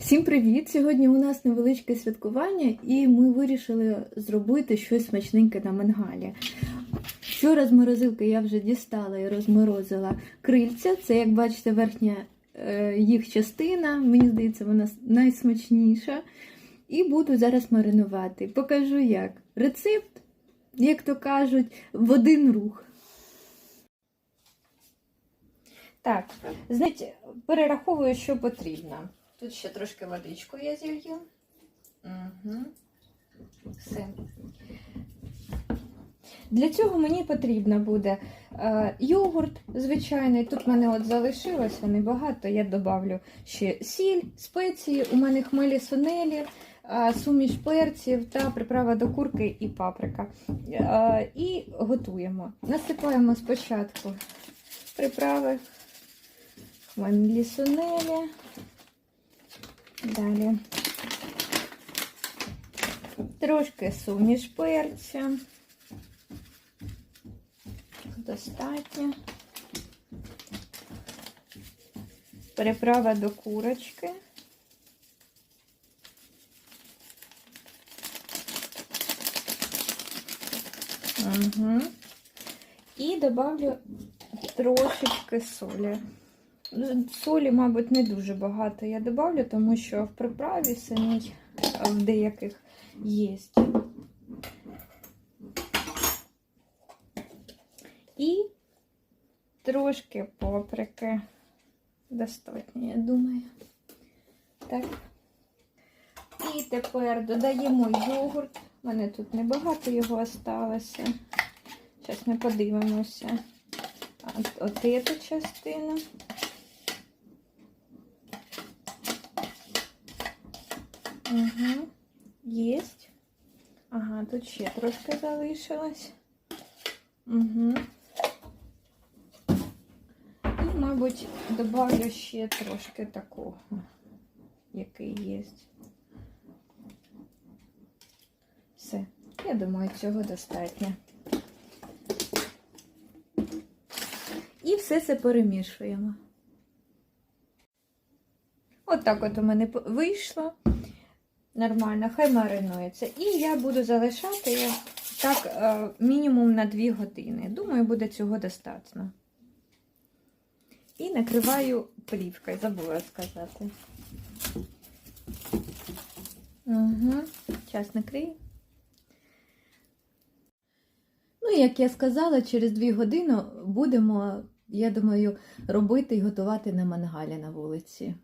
Всім привіт! Сьогодні у нас невеличке святкування, і ми вирішили зробити щось смачненьке на мангалі. Вчора з я вже дістала і розморозила крильця. Це, як бачите, верхня е, їх частина. Мені здається, вона найсмачніша. І буду зараз маринувати. Покажу як. Рецепт, як то кажуть, в один рух. Так, значить, перераховую, що потрібно. Тут ще трошки водичку я зілью. Угу. Все. Для цього мені потрібно буде е, йогурт звичайний. Тут в мене от залишилося небагато. Я додавлю ще сіль, спеції, у мене хмелі сунелі, е, суміш перців та приправа до курки і паприка. Е, і готуємо. Насипаємо спочатку приправи, хмелі сунелі. Далі трошки суміш перця. Достатньо. Приправа до курочки. Угу. І добавлю трошечки солі. Солі, мабуть, не дуже багато я добавлю, тому що в приправі самій в деяких є. І трошки паприки. Достатньо, я думаю. Так. І тепер додаємо йогурт. У мене тут небагато його осталося. Зараз ми подивимося. От, от эту частину. Угу. Єсть. Ага, тут ще трошки залишилось. Угу. І, мабуть, добавлю ще трошки такого, який є. Все, я думаю, цього достатньо. І все це перемішуємо. От так от у мене вийшло. Нормально, хай маринується. І я буду залишати так е, мінімум на 2 години. Думаю, буде цього достатньо. І накриваю плівкою, забула сказати. Угу. Час накрию. Ну, як я сказала, через дві години будемо, я думаю, робити і готувати на мангалі на вулиці.